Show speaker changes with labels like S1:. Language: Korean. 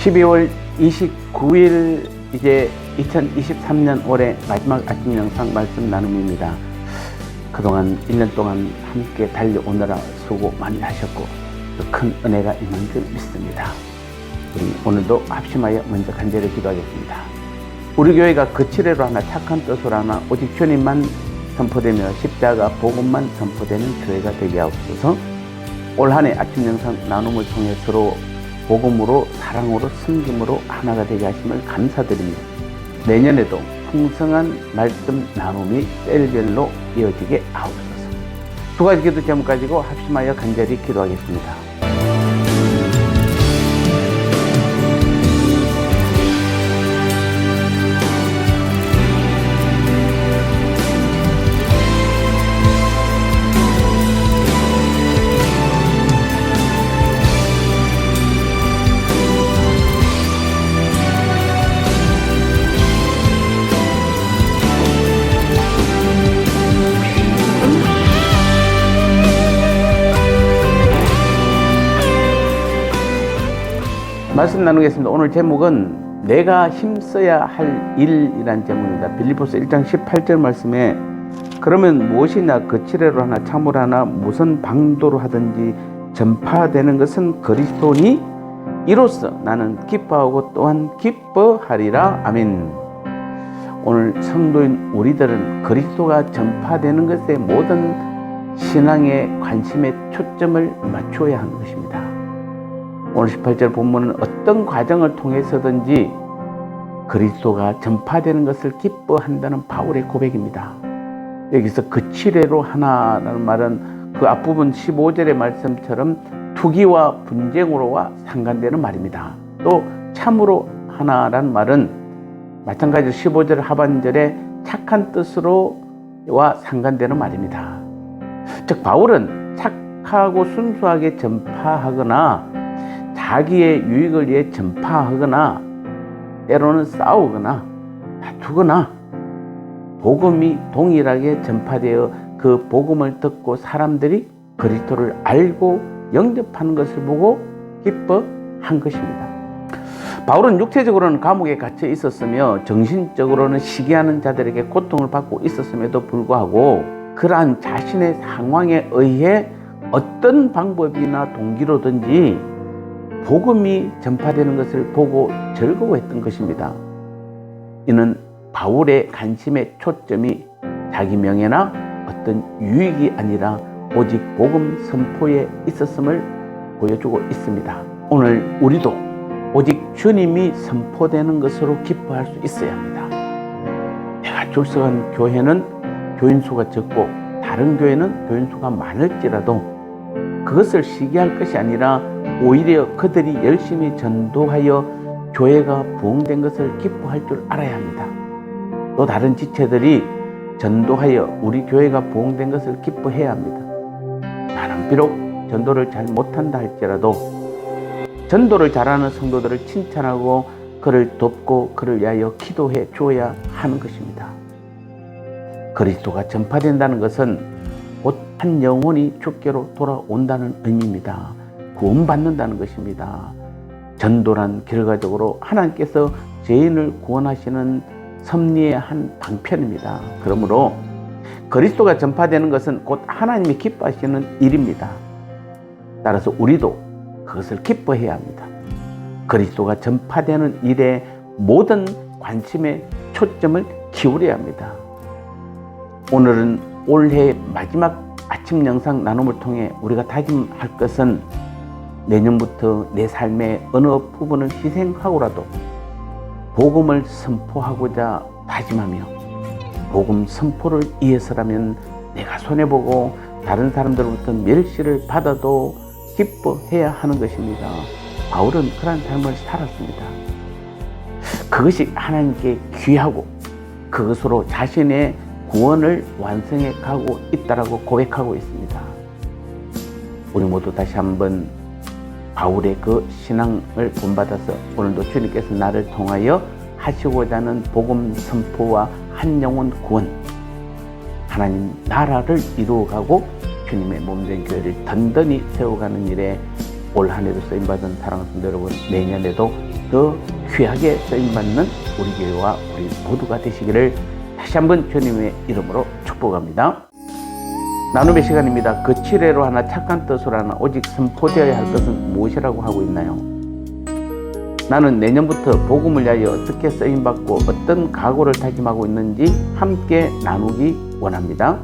S1: 12월 29일 이제 2023년 올해 마지막 아침 영상 말씀 나눔입니다. 그동안 1년 동안 함께 달려오느라 수고 많이 하셨고 또큰 은혜가 임한 줄 믿습니다. 우리 오늘도 합심하여 먼저 간절히 기도하겠습니다. 우리 교회가 거칠애로 하나 착한 뜻으로 하나 오직 주님만 선포되며 십자가 복음만 선포되는 교회가 되게 하옵소서 올 한해 아침 영상 나눔을 통해 서로 복음으로 사랑으로 섬김으로 하나가 되게 하심을 감사드립니다. 내년에도 풍성한 말씀 나눔이 셀별로 이어지게 하옵소서. 두 가지 기도 제목 가지고 합심하여 간절히 기도하겠습니다. 말씀 나누겠습니다. 오늘 제목은 내가 힘써야 할 일이란 제목입니다. 빌리포스 1장 18절 말씀에 그러면 무엇이냐 거칠애로 하나 참으로 하나 무슨 방도로 하든지 전파되는 것은 그리스도니 이로써 나는 기뻐하고 또한 기뻐하리라 아멘. 오늘 성도인 우리들은 그리스도가 전파되는 것에 모든 신앙의 관심의 초점을 맞추어야 하는 것입니다. 오늘 18절 본문은 어떤 과정을 통해서든지 그리스도가 전파되는 것을 기뻐한다는 바울의 고백입니다. 여기서 그 칠애로 하나라는 말은 그 앞부분 15절의 말씀처럼 투기와 분쟁으로와 상관되는 말입니다. 또 참으로 하나라는 말은 마찬가지로 15절 하반절에 착한 뜻으로와 상관되는 말입니다. 즉 바울은 착하고 순수하게 전파하거나 자기의 유익을 위해 전파하거나 때로는 싸우거나 다투거나 복음이 동일하게 전파되어 그 복음을 듣고 사람들이 그리스도를 알고 영접하는 것을 보고 기뻐한 것입니다. 바울은 육체적으로는 감옥에 갇혀 있었으며 정신적으로는 시기하는 자들에게 고통을 받고 있었음에도 불구하고 그러한 자신의 상황에 의해 어떤 방법이나 동기로든지 복음이 전파되는 것을 보고 즐거워했던 것입니다. 이는 바울의 관심의 초점이 자기 명예나 어떤 유익이 아니라 오직 복음 선포에 있었음을 보여주고 있습니다. 오늘 우리도 오직 주님이 선포되는 것으로 기뻐할 수 있어야 합니다. 내가 출석한 교회는 교인 수가 적고 다른 교회는 교인 수가 많을지라도 그것을 시기할 것이 아니라 오히려 그들이 열심히 전도하여 교회가 부흥된 것을 기뻐할 줄 알아야 합니다. 또 다른 지체들이 전도하여 우리 교회가 부흥된 것을 기뻐해야 합니다. 나는 비록 전도를 잘 못한다 할지라도 전도를 잘하는 성도들을 칭찬하고 그를 돕고 그를 위하여 기도해 주어야 하는 것입니다. 그리스도가 전파된다는 것은 곧 한 영혼이 주께로 돌아온다는 의미입니다. 구원받는다는 것입니다. 전도란 결과적으로 하나님께서 죄인을 구원하시는 섭리의 한 방편입니다. 그러므로 그리스도가 전파되는 것은 곧 하나님이 기뻐하시는 일입니다. 따라서 우리도 그것을 기뻐해야 합니다. 그리스도가 전파되는 일에 모든 관심의 초점을 기울여야 합니다. 오늘은 올해 마지막 아침 영상 나눔을 통해 우리가 다짐할 것은 내년부터 내 삶의 어느 부분을 희생하고라도 복음을 선포하고자 다짐하며 복음 선포를 위해서라면 내가 손해보고 다른 사람들로부터 멸시를 받아도 기뻐해야 하는 것입니다. 바울은 그러한 삶을 살았습니다. 그것이 하나님께 귀하고 그것으로 자신의 구원을 완성해 가고 있다라고 고백하고 있습니다. 우리 모두 다시 한번 바울의 그 신앙을 본받아서 오늘도 주님께서 나를 통하여 하시고자 하는 복음 선포와 한 영혼 구원 하나님 나라를 이루어가고 주님의 몸된 교회를 든든히 세워가는 일에 올 한 해도 쓰임받은 사랑하는 여러분 내년에도 더 귀하게 쓰임받는 우리 교회와 우리 모두가 되시기를 다시 한번 주님의 이름으로 축복합니다. 나눔의 시간입니다. 그 칠회로 하나 착한 뜻으로 하나 오직 선포되어야 할 것은 무엇이라고 하고 있나요? 나는 내년부터 복음을 위하여 어떻게 쓰임받고 어떤 각오를 다짐하고 있는지 함께 나누기 원합니다.